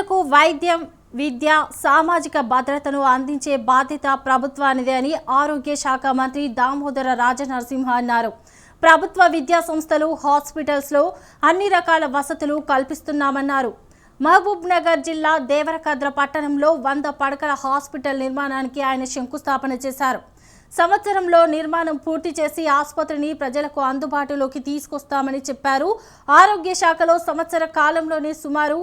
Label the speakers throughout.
Speaker 1: ప్రజలకు వైద్యం విద్య సామాజిక భద్రతను అందించే బాధ్యత ప్రభుత్వానిదే అని ఆరోగ్య శాఖ మంత్రి దామోదర రాజనరసింహ అన్నారు. ప్రభుత్వ విద్యా సంస్థలు హాస్పిటల్స్లో అన్ని రకాల వసతులు కల్పిస్తున్నామన్నారు. మహబూబ్ నగర్ జిల్లా దేవరకద్ర పట్టణంలో వంద పడకల హాస్పిటల్ నిర్మాణానికి ఆయన శంకుస్థాపన చేశారు. సంవత్సరంలో నిర్మాణం పూర్తి చేసి ఆసుపత్రిని ప్రజలకు అందుబాటులోకి తీసుకొస్తామని చెప్పారు. ఆరోగ్య శాఖలో సంవత్సర కాలంలోనే సుమారు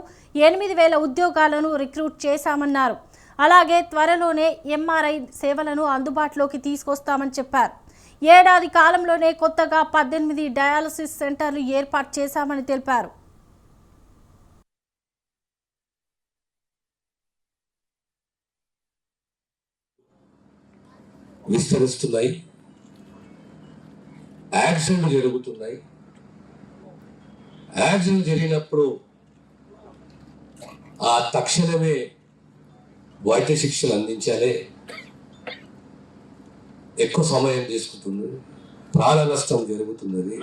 Speaker 1: ఎనిమిది వేల ఉద్యోగాలను రిక్రూట్ చేశామన్నారు. అలాగే త్వరలోనే ఎంఆర్ఐ సేవలను అందుబాటులోకి తీసుకొస్తామని చెప్పారు. ఏడాది కాలంలోనే కొత్తగా పద్దెనిమిది డయాలసిస్ సెంటర్లు ఏర్పాటు చేశామని తెలిపారు.
Speaker 2: విస్తరిస్తున్నాయి. యాక్సిడెంట్ జరుగుతున్నాయి. యాక్సిడెంట్ జరిగినప్పుడు ఆ తక్షణమే వైద్య శిక్షలు అందించాలి. ఎక్కువ సమయం తీసుకుంటుంది. ప్రాణ నష్టం జరుగుతున్నది.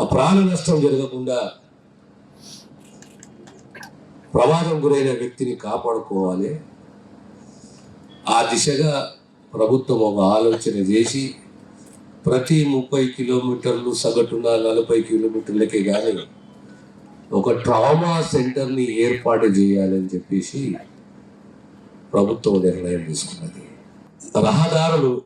Speaker 2: ఆ ప్రాణ నష్టం జరగకుండా ప్రమాదం గురైన వ్యక్తిని కాపాడుకోవాలి. ఆ దిశగా ప్రభుత్వం ఒక ఆలోచన చేసి ప్రతి ముప్పై కిలోమీటర్లు సగటున నలభై కిలోమీటర్లకే కానీ ఒక ట్రామా సెంటర్ని ఏర్పాటు చేయాలని చెప్పేసి ప్రభుత్వం నిర్ణయం తీసుకున్నది. రహదారులు